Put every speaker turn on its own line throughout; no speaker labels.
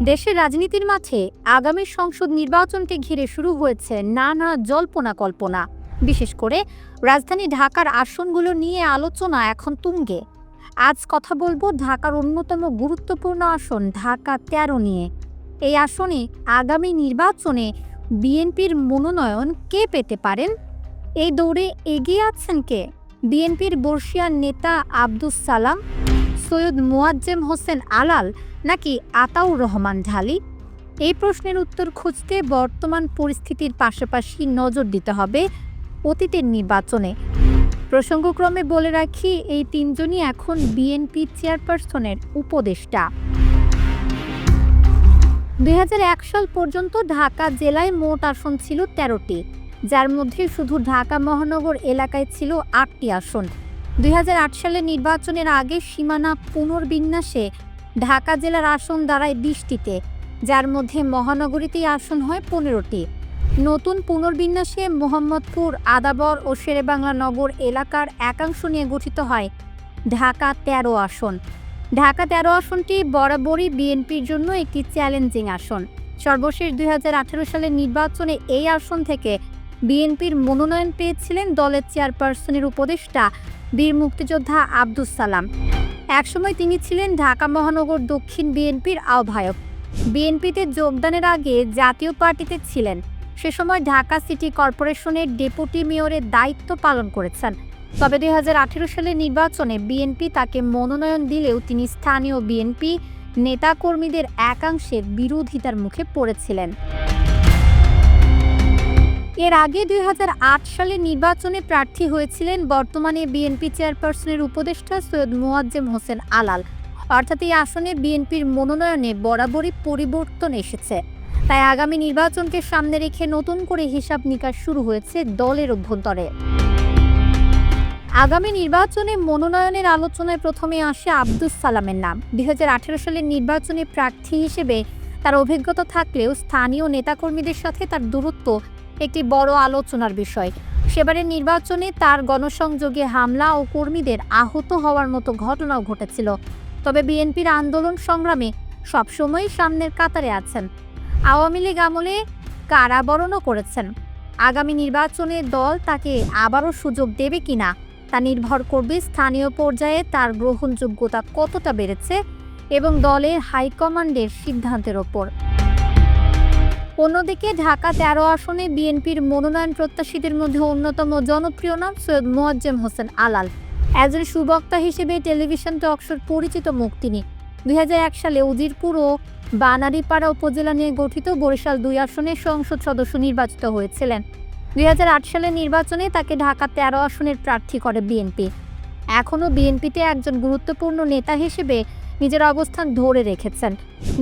দেশের রাজনীতির মাঠে আগামী সংসদ নির্বাচনকে ঘিরে শুরু হয়েছে নানা জল্পনা কল্পনা। বিশেষ করে রাজধানী ঢাকার আসনগুলো নিয়ে আলোচনা এখন তুঙ্গে। আজ কথা বলব ঢাকার অন্যতম গুরুত্বপূর্ণ আসন ঢাকা তেরো নিয়ে। এই আসনে আগামী নির্বাচনে বিএনপির মনোনয়ন কে পেতে পারেন? এই দৌড়ে এগিয়ে আছেন কে? বিএনপির বর্ষিয়ান নেতা আব্দুস সালাম। সৈয়দ মোয়াজ্জেম হোসেন আলাল নাকি আতাউর রহমান ঢালি? এই প্রশ্নের উত্তর খুঁজতে বর্তমান পরিস্থিতির পাশাপাশি নজর দিতে হবে অতীতের নির্বাচনে। প্রসঙ্গক্রমে বলে রাখি, এই তিনজনই এখন বিএনপি চেয়ারপারসনের উপদেষ্টা। দুই সাল পর্যন্ত ঢাকা জেলায় মোট আসন ছিল তেরোটি, যার মধ্যে শুধু ঢাকা মহানগর এলাকায় ছিল আটটি আসন। দুই হাজার আট সালের নির্বাচনের আগে সীমানা পুনর্বিন্যাসে ঢাকা জেলার আসন দাঁড়ায় বিশটিতে, যার মধ্যে মহানগরীতেই আসন হয় পনেরোটি। নতুন পুনর্বিন্যাসে মোহাম্মদপুর, আদাবর ও শেরেবাংলা নগর এলাকার একাংশ নিয়ে গঠিত হয় ঢাকা তেরো আসন। ঢাকা তেরো আসনটি বরাবরই বিএনপির জন্য একটি চ্যালেঞ্জিং আসন। সর্বশেষ দুই হাজার আঠারো সালের নির্বাচনে এই আসন থেকে বিএনপির মনোনয়ন পেয়েছিলেন দলের চেয়ারপারসনের উপদেষ্টা বীর মুক্তিযোদ্ধা আব্দুস সালাম। একসময় তিনি ছিলেন ঢাকা মহানগর দক্ষিণ বিএনপির আহ্বায়ক। বিএনপিতে যোগদানের আগে জাতীয় পার্টিতে ছিলেন। সে সময় ঢাকা সিটি কর্পোরেশনের ডেপুটি মেয়রের দায়িত্ব পালন করেছেন। তবে দুই হাজার আঠেরো সালের নির্বাচনে বিএনপি তাকে মনোনয়ন দিলেও তিনি স্থানীয় বিএনপি নেতাকর্মীদের একাংশের বিরোধিতার মুখে পড়েছিলেন। এর আগে দুই সালে নির্বাচনে প্রার্থী হয়েছিলেন বর্তমানে বিএনপি চেয়ারপারসনের উপদেষ্টা সৈয়দ মোয়াজ্জেম হোসেন আলাল। অর্থাৎ এই আসনে বিএনপির মনোনয়নে বরাবরই পরিবর্তন এসেছে। তাই আগামী নির্বাচনকে সামনে রেখে নতুন করে হিসাব নিকাশ শুরু হয়েছে দলের অভ্যন্তরে। আগামী নির্বাচনে মনোনয়নের আলোচনায় প্রথমে আসে আব্দুস সালামের নাম। দুই হাজার আঠেরো সালের নির্বাচনে প্রার্থী হিসেবে তার অভিজ্ঞতা থাকলেও স্থানীয় নেতাকর্মীদের সাথে তার দূরত্ব একটি বড় আলোচনার বিষয়। সেবারের নির্বাচনে তার গণসংযোগে হামলা ও কর্মীদের আহত হওয়ার মতো ঘটনাও ঘটেছিল। তবে বিএনপির আন্দোলন সংগ্রামে সবসময়ই সামনের কাতারে আছেন। আওয়ামী লীগ আমলে কারাবরণও করেছেন। আগামী নির্বাচনে দল তাকে আবারও সুযোগ দেবে কিনা তা নির্ভর করবে স্থানীয় পর্যায়ে তার গ্রহণযোগ্যতা কতটা বেড়েছে এবং দলের হাইকমান্ডের সিদ্ধান্তের ওপর। অন্যদিকে ঢাকা তেরো আসনে বিএনপির মনোনয়ন প্রত্যাশীদের মধ্যে অন্যতম জনপ্রিয় নাম সৈয়দ মোয়াজ্জেম হোসেন আলাল। একজন সুবক্তা হিসেবে টেলিভিশন টকশোর পরিচিত মুখ তিনি। দু হাজার এক সালে উজিরপুর ও বানারীপাড়া উপজেলা নিয়ে গঠিত বরিশাল দুই আসনে সংসদ সদস্য নির্বাচিত হয়েছিলেন। দুই হাজার আট সালের নির্বাচনে তাকে ঢাকা তেরো আসনের প্রার্থী করে বিএনপি। এখনও বিএনপিতে একজন গুরুত্বপূর্ণ নেতা হিসেবে নিজের অবস্থান ধরে রেখেছেন।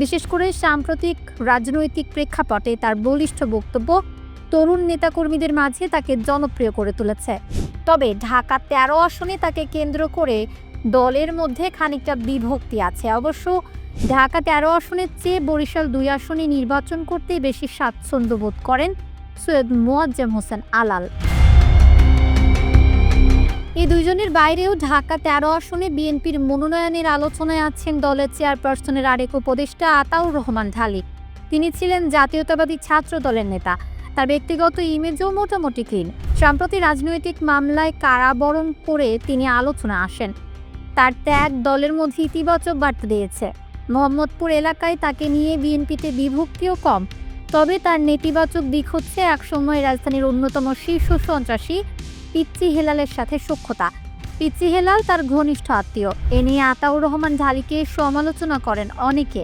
বিশেষ করে সাম্প্রতিক রাজনৈতিক প্রেক্ষাপটে তার বলিষ্ঠ বক্তব্য তরুণ নেতাকর্মীদের মাঝে তাকে জনপ্রিয় করে তুলেছে। তবে ঢাকা তেরো আসনে তাকে কেন্দ্র করে দলের মধ্যে খানিকটা বিভক্তি আছে। অবশ্য ঢাকা তেরো আসনের চেয়ে বরিশাল দুই আসনে নির্বাচন করতে বেশি স্বাচ্ছন্দ্য বোধ করেন সৈয়দ মোয়াজ্জেম হোসেন আলাল। এই দুইজনের বাইরেও ঢাকা তেরো আসনে বিএনপির মনোনয়নের আলোচনায় আছেন দলের চেয়ারপারসনের আরেক উপদেষ্টা আতাউর রহমান ঢালি। তিনি ছিলেন জাতীয়তাবাদী ছাত্র দলের নেতা। তার ব্যক্তিগত ইমেজও মোটামুটি ক্লিন। সম্প্রতি রাজনৈতিক মামলায় কারাবরণ করে তিনি আলোচনা আসেন। তার ত্যাগ দলের মধ্যে ইতিবাচক বার্তা দিয়েছে। মোহাম্মদপুর এলাকায় তাকে নিয়ে বিএনপিতে বিভক্তিও কম। তবে তার নেতিবাচক দিক হচ্ছে একসময় রাজধানীর অন্যতম শীর্ষ সন্ত্রাসী পিচ্চি হেলালের সাথে সখ্যতা পিচ্চি হেলাল তার ঘনিষ্ঠ আত্মীয়। এ নিয়ে আতাউর রহমান ঢালিকে সমালোচনা করেন অনেকে।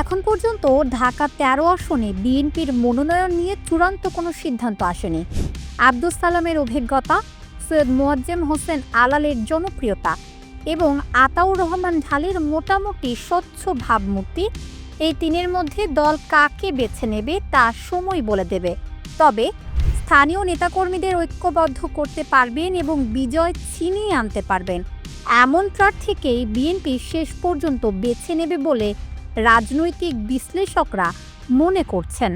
এখন পর্যন্ত ঢাকা তেরো আসনে বিএনপির মনোনয়ন নিয়ে চূড়ান্ত কোনো সিদ্ধান্ত আসেনি। আব্দুস সালামের অভিজ্ঞতা, সৈয়দ মোয়াজ্জেম হোসেন আলালের জনপ্রিয়তা এবং আতাউর রহমান ঢালির মোটামুটি স্বচ্ছ ভাবমূর্তি, এই তিনের মধ্যে দল কাকে বেছে নেবে তা সময় বলে দেবে। তবে স্থানীয় নেতাকর্মীদের ঐক্যবদ্ধ করতে পারবেন এবং বিজয় ছিনিয়ে আনতে পারবেন। এমন প্রার্থীকেই বিএনপি শেষ পর্যন্ত বেছে নেবে বলে রাজনৈতিক বিশ্লেষকরা মনে করছেন।